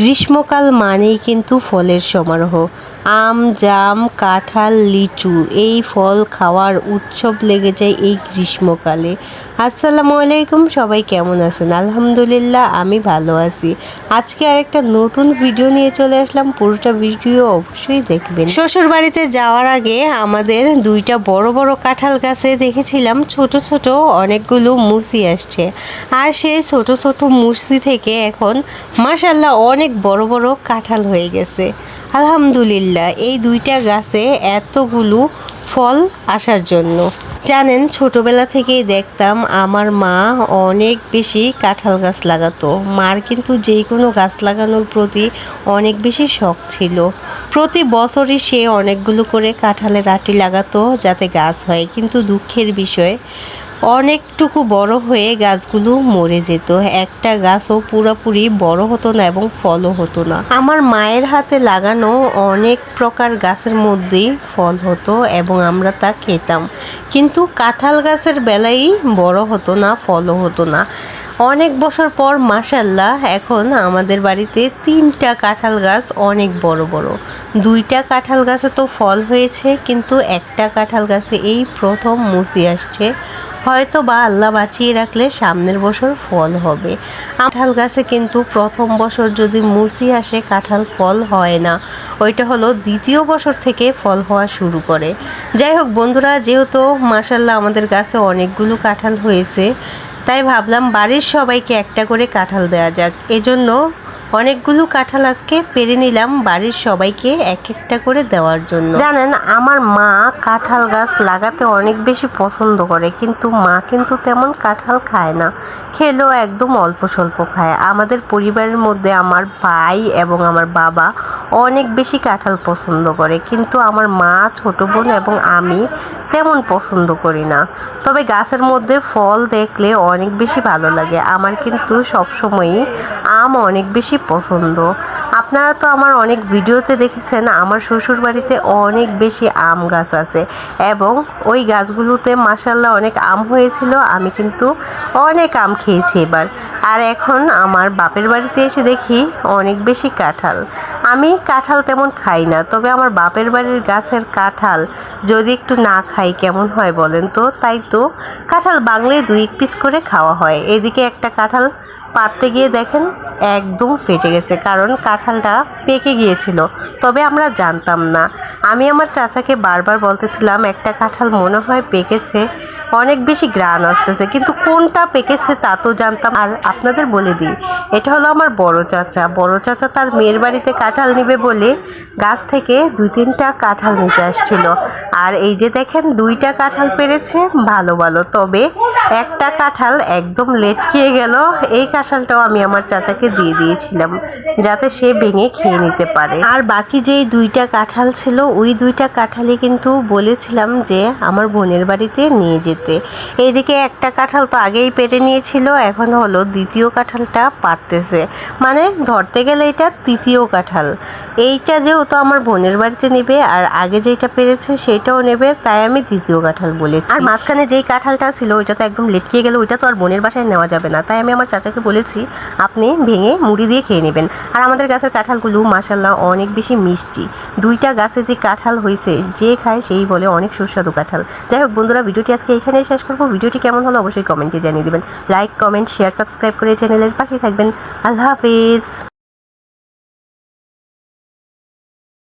গ্রীষ্মকাল মানেই কিন্তু ফলের সমারোহ। আম, জাম, কাঁঠাল, লিচু, এই ফল খাওয়ার উৎসব লেগে যায় এই গ্রীষ্মকালে। আসসালামু আলাইকুম, সবাই কেমন আছেন? আলহামদুলিল্লাহ, আমি ভালো আছি। আজকে আরেকটা নতুন ভিডিও নিয়ে চলে আসলাম। পুরোটা ভিডিও অবশ্যই দেখবেন। শ্বশুর বাড়িতে যাওয়ার আগে আমাদের দুইটা বড় বড় কাঁঠাল গাছে দেখেছিলাম। ছোট ছোট অনেকগুলো মুসি আসছে। আর সেই ছোট ছোট মুসি থেকে এখন মাসাল্লাহ অনেক বড় বড় কাঁঠাল হয়ে গেছে। আলহামদুলিল্লাহ, এই দুইটা গাছে এতগুলো ফল আসার জন্য। জানেন, ছোটবেলা থেকেই দেখতাম আমার মা অনেক বেশি কাঁঠাল গাছ লাগাতো। মার কিন্তু যে কোনো গাছ লাগানোর প্রতি অনেক বেশি শখ ছিল। প্রতি বছরই সে অনেকগুলো করে কাঁঠালের আটি লাগাতো যাতে গাছ হয়। কিন্তু দুঃখের বিষয় অনেকটুকু বড় হয়ে গাছগুলো মরে যেত। একটা গাছও পুরোপুরি বড় হতো না এবং ফলও হতো না। আমার মায়ের হাতে লাগানো অনেক প্রকার গাছের মধ্যেই ফল হতো এবং আমরা তা খেতাম। কিন্তু কাঁঠাল গাছের বেলায় বড় হতো না, ফলও হতো না। অনেক বছর পর মাসাল্লাহ এখন আমাদের বাড়িতে তিনটা কাঁঠাল গাছ অনেক বড় বড়। দুইটা কাঁঠাল গাছে তো ফল হয়েছে, কিন্তু একটা কাঁঠাল গাছে এই প্রথম মুসি আসছে। হয়তো বা আল্লাহ বাঁচিয়ে রাখলে সামনের বছর ফল হবে। কাঁঠাল গাছে কিন্তু প্রথম বছর যদি মুসি আসে, কাঁঠাল ফল হয় না। ওইটা হলো দ্বিতীয় বছর থেকে ফল হওয়া শুরু করে। যাই হোক বন্ধুরা, যেহেতু মাসাল্লাহ আমাদের গাছে অনেকগুলো কাঁঠাল হয়েছে তাই ভাবলাম বাড়ির সবাইকে একটা করে কাঁঠাল দেওয়া যাক। এজন্য অনেকগুলো কাঁঠাল আজকে পেরে নিলাম বাড়ির সবাইকে এক একটা করে দেওয়ার জন্য। জানেন, আমার মা কাঁঠাল গাছ লাগাতে অনেক বেশি পছন্দ করে, কিন্তু মা কিন্তু তেমন কাঁঠাল খায় না। খেলেও একদম অল্প স্বল্প খায়। আমাদের পরিবারের মধ্যে আমার ভাই এবং আমার বাবা অনেক বেশি কাঁঠাল পছন্দ করে, কিন্তু আমার মা, ছোট বোন এবং আমি তেমন পছন্দ করি না। তবে গাছের মধ্যে ফল দেখলে অনেক বেশি ভালো লাগে। আমার কিন্তু সবসময়ই আম অনেক বেশি পছন্দ। আপনারা তো আমার অনেক ভিডিওতে দেখেছেন, আমার শ্বশুর বাড়িতে অনেক বেশি আম গাছ আছে এবং ওই গাছগুলোতে মাসাল্লাহ অনেক আম হয়েছিল, আমি কিন্তু অনেক আম খেয়েছি এবার। আর এখন আমার বাপের বাড়িতে এসে দেখি অনেক বেশি কাঁঠাল। আমি কাঁঠাল তেমন খাই না, তবে আমার বাপের বাড়ির গাছের কাঁঠাল যদি একটু না খাই কেমন হয় বলেন তো? তাই তো কাঁঠাল বাংলায় দুই এক পিস করে খাওয়া হয়। এদিকে একটা কাঁঠাল পারতে গিয়ে দেখেন একদম ফেটে গেছে, কারণ কাঁঠালটা পেকে গিয়েছিল। তবে আমরা জানতাম না। আমি আমার চাচাকে বারবার বলতেছিলাম, একটা কাঁঠাল মনে হয় পেকেছে। অনেক বেশি গ্রান আসতেছে। কিন্তু কোনটা পেকেছে তা তো জানতাম। আর আপনাদের বলে দিই, এটা হলো আমার বড় চাচা। বড় চাচা তার মেয়ের বাড়িতে কাঁঠাল নেবে বলে গাছ থেকে দুই তিনটা কাঁঠাল নিতে আসছিল। আর এই যে দেখেন, দুইটা কাঁঠাল পেরেছে, ভালো ভালো। তবে একটা কাঁঠাল একদম লেটকিয়ে গেল। এই কাঁঠালটাও আমি আমার চাচাকে দিয়ে দিয়েছিলাম, যাতে সে ভেঙে খেয়ে নিতে পারে। আর বাকি যেই দুইটা কাঁঠাল ছিল, ওই দুইটা কাঁঠালই কিন্তু বলেছিলাম যে আমার বোনের বাড়িতে নিয়ে যেতে। এইদিকে একটা কাঁঠাল তো আগেই পেরে নিয়েছিল, এখন হলো দ্বিতীয় কাঁঠালটা পারতেছে। মানে ধরতে গেলে এটা তৃতীয় কাঁঠাল। এইটা যেহেতু আমার বোনের বাড়িতে নেবে আর আগে যেটা পেরেছে সেটাও নেবে, তাই আমি দ্বিতীয় কাঁঠাল বলেছি। আর মাঝখানে যেই কাঁঠালটা ছিল ওইটা তো একদম লেটকিয়ে গেল, ওইটা তো আর বোনের বাসায় নেওয়া যাবে না। তাই আমি আমার চাচাকে বলেছি, আপনি ভেঙে মুড়ি দিয়ে খেয়ে নেবেন। আর আমাদের গাছের কাঁঠালগুলো মাসাল্লাহ অনেক বেশি মিষ্টি। দুইটা গাছে যে কাঁঠাল হয়েছে যে খায় সেই বলে অনেক সুস্বাদু কাঁঠাল। যাই হোক বন্ধুরা, ভিডিওটি আজকে এখানেই শেষ করব, ভিডিওটি কেমন হলো অবশ্যই কমেন্টে জানিয়ে দেবেন। লাইক কমেন্ট শেয়ার সাবস্ক্রাইব করে চ্যানেলের পাশেই থাকবেন। আল্লাহ হাফিজ।